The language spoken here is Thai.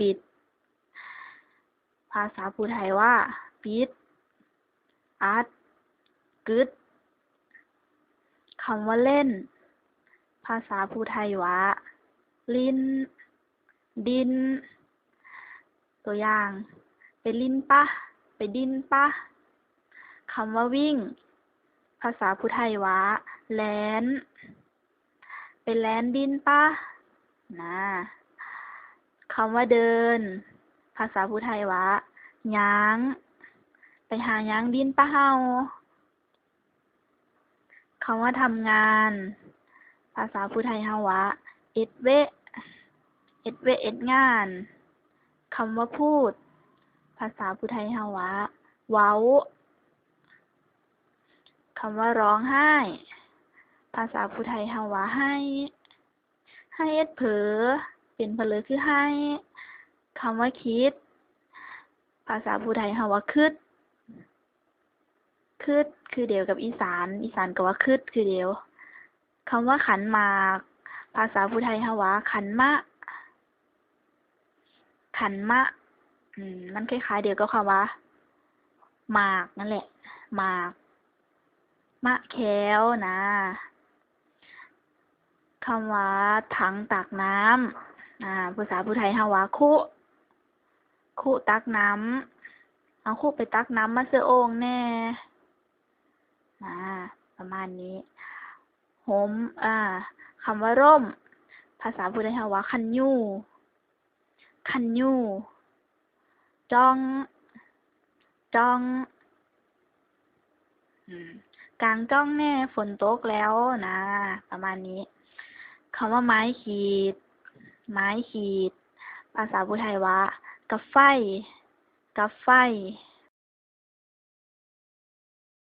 ปิด ภาษาภูไทยว่า ปิด อัดกึดคำว่าเล่น ภาษาภูไทยว่า ลิ้น ดิน ตัวอย่าง ไปลิ้นปะ ไปดินปะคำว่าวิ่ง ภาษาภูไทยว่า แลน ไปแลนดินปะนะ คำว่าเดิน ภาษาภูไทยว่าย้าง ไปหาย้างดินปะเฮาคำว่าทำงาน ภาษาภูไทยเฮาว่าเอ็ดเว เอ็ดเวเอ็ดงาน คำว่าพูด ภาษาภูไทยเฮาว่าเว้า คำว่าร้องไห้ ภาษาภูไทยเฮาว่าให้ ให้เอ็ดเผอ เป็นเพลอคือให้คำว่าคิด ภาษาภูไทยเฮาว่าคิดคิดคือเดียวกับอีสาน อีสานก็ว่าคิดคือเดียวคำว่าขันมาก ภาษาภูไทยเฮาว่าขันมะ ขันมะมมันคล้ายๆเดียวกับคำว่าหมากนั่นแหละหมากมะแค้วนะคำว่าถังตักน้ำ อ่า ภาษาภูไทยเฮาว่าคุคุตักน้ำเอาคุไปตักน้ำมาเสื้อโอ่งแน่อ่าประมาณนี้หมอ่าคำว่าร่ม ภาษาภูไทยเฮาว่าคันยูคันยูจ้องจ้องกลางจ้องแน่ฝนตกแล้วนะ ประมาณนี้คำว่าไม้ขีด ไม้ขีด ภาษาพูไทยว่ากะไฟกะไฟ